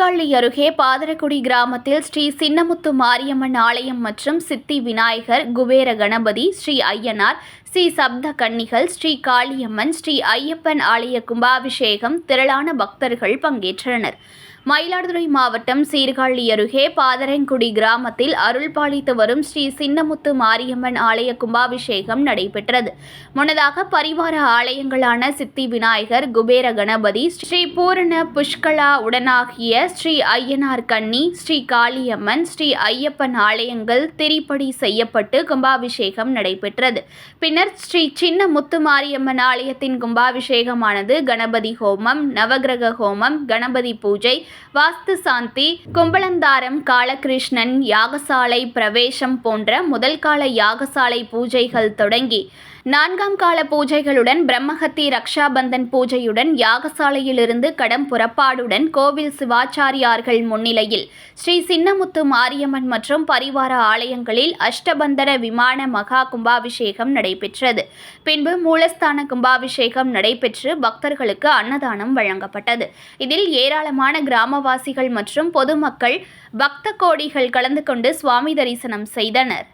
அருகே பாதரக்குடி கிராமத்தில் ஸ்ரீ சின்னமுத்து மாரியம்மன் ஆலயம் மற்றும் சித்தி விநாயகர் குபேர கணபதி ஸ்ரீ ஐயனார் ஸ்ரீ சப்த கன்னிகள் ஸ்ரீ காளியம்மன் ஸ்ரீ ஐயப்பன் ஆலய கும்பாபிஷேகம் திரளான பக்தர்கள் பங்கேற்றனர். மயிலாடுதுறை மாவட்டம் சீர்காழி அருகே பாதரங்குடி கிராமத்தில் அருள் பாலித்து வரும் ஸ்ரீ சின்னமுத்து மாரியம்மன் ஆலய கும்பாபிஷேகம் நடைபெற்றது. முன்னதாக பரிவார ஆலயங்களான சித்தி விநாயகர் குபேர கணபதி ஸ்ரீ பூரண புஷ்கலா உடனாகிய ஸ்ரீ ஐயனார் கன்னி ஸ்ரீ காளியம்மன் ஸ்ரீ ஐயப்பன் ஆலயங்கள் திரிப்படி செய்யப்பட்டு கும்பாபிஷேகம் நடைபெற்றது. பின்னர் ஸ்ரீ சின்ன முத்து மாரியம்மன் ஆலயத்தின் கும்பாபிஷேகமானது கணபதி ஹோமம் நவகிரக ஹோமம் கணபதி பூஜை வாஸ்து சாந்தி கும்பலந்தாரம் காலகிருஷ்ணன் யாகசாலை பிரவேசம் போன்ற முதல் கால யாகசாலை பூஜைகள் தொடங்கி நான்காம் கால பூஜைகளுடன் பிரம்மஹத்தி ரக்ஷாபந்தன் பூஜையுடன் யாகசாலையிலிருந்து கடம் புறப்பாடுடன் கோவில் சிவாச்சாரியார்கள் முன்னிலையில் ஸ்ரீ சின்னமுத்து மாரியம்மன் மற்றும் பரிவார ஆலயங்களில் அஷ்டபந்தர விமான மகா கும்பாபிஷேகம் நடைபெற்றது. பின்பு மூலஸ்தான கும்பாபிஷேகம் நடைபெற்று பக்தர்களுக்கு அன்னதானம் வழங்கப்பட்டது. இதில் ஏராளமான கிராம கிராமவாசிகள் மற்றும் பொதுமக்கள் பக்த கோடிகள் கலந்து கொண்டு சுவாமி தரிசனம் செய்தனர்.